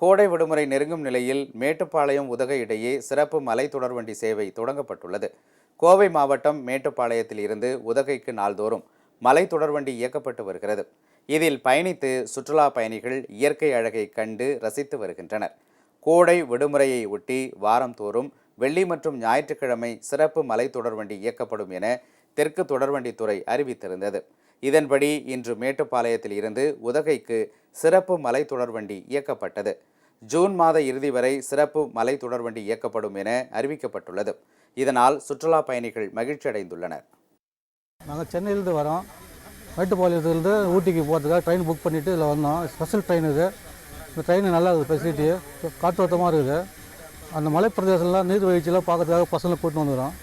கோடை விடுமுறை நெருங்கும் நிலையில் மேட்டுப்பாளையம் உதகை இடையே சிறப்பு மலை தொடர்வண்டி சேவை தொடங்கப்பட்டுள்ளது. கோவை மாவட்டம் மேட்டுப்பாளையத்தில் இருந்து உதகைக்கு நாள்தோறும் மலை தொடர்வண்டி இயக்கப்பட்டு வருகிறது. இதில் பயணித்து சுற்றுலா பயணிகள் இயற்கை அழகை கண்டு ரசித்து வருகின்றனர். கோடை விடுமுறையை ஒட்டி வாரந்தோறும் வெள்ளி மற்றும் ஞாயிற்றுக்கிழமை சிறப்பு மலை தொடர்வண்டி இயக்கப்படும் என தெற்கு தொடர்வண்டித்துறை அறிவித்திருந்தது. இதன்படி இன்று மேட்டுப்பாளையத்தில் இருந்து உதகைக்கு சிறப்பு மலை தொடர்வண்டி இயக்கப்பட்டது. ஜூன் மாத இறுதி வரை சிறப்பு மலை தொடர்வண்டி இயக்கப்படும் என அறிவிக்கப்பட்டுள்ளது. இதனால் சுற்றுலா பயணிகள் மகிழ்ச்சி அடைந்துள்ளனர். நாங்கள் சென்னையிலேருந்து வரோம். மேட்டுப்பாளையத்துலேருந்து ஊட்டிக்கு போகிறதுக்காக ட்ரெயின் புக் பண்ணிவிட்டு இதில் வந்தோம். ஸ்பெஷல் ட்ரெயின் இது. இந்த ட்ரெயின் நல்லா இருக்குது ஃபெசிலிட்டி காற்றோட்டமாக இருக்குது. அந்த மலைப்பிரதேசம்லாம் நீர்வீழ்ச்சியெல்லாம் பார்க்கறதுக்காக பசங்களை கூட்டிட்டு வந்துடும்